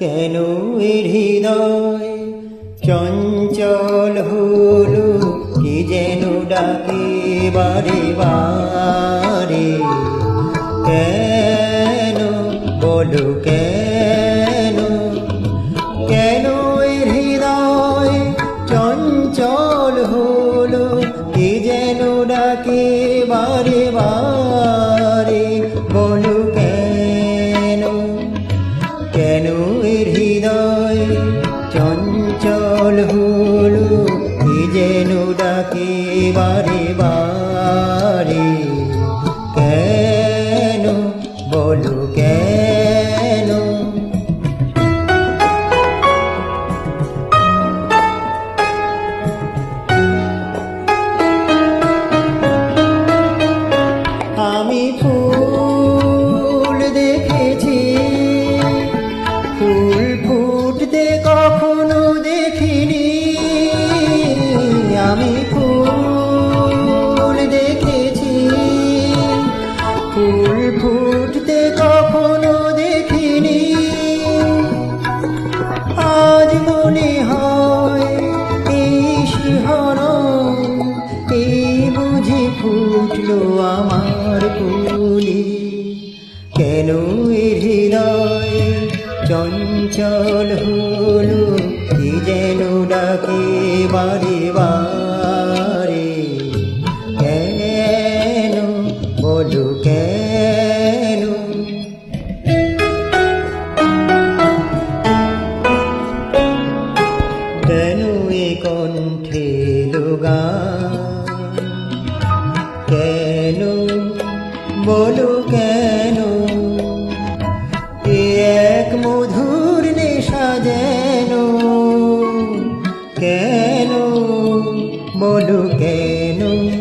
কেন হৃদয়? চঞ্চল হলো কি যেন ডাকে বারে বারে? কেন বলো কেন? কেন হৃদয়? চঞ্চল হলো কি যেন ডাকে বারে বারে? ডাকে বারে বারে? কেন? বলো কেন? আমি ফুল দেখেছি। ফুল ফুটতে কখনো ফুটলো আমার কুলি কেন হৃদয় চঞ্চল হলো? কি যেন ডাকে বারে বারে। কেন বলো কেন? এক মধুর নেশা যেন। কেন বলো কেন?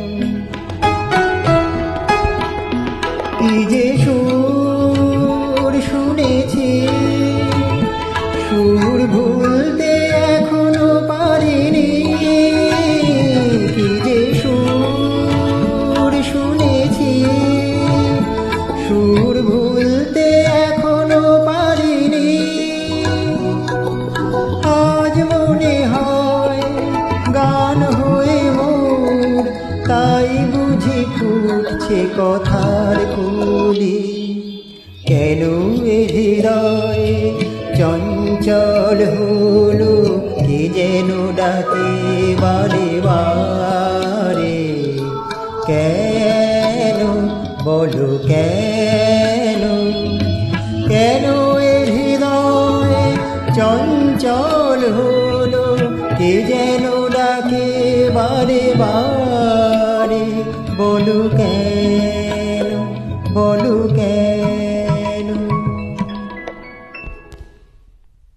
সুর ভুলতে এখনও পারিনি। আজ মনে হয় গান হয়ে মোর, তাই বুঝি ফুটছে কথার কুলি কেন এ চঞ্চল হলো, কি যেন ডাকে বারে বারে। কে যেন ডাকে বারে বারে বলু কেন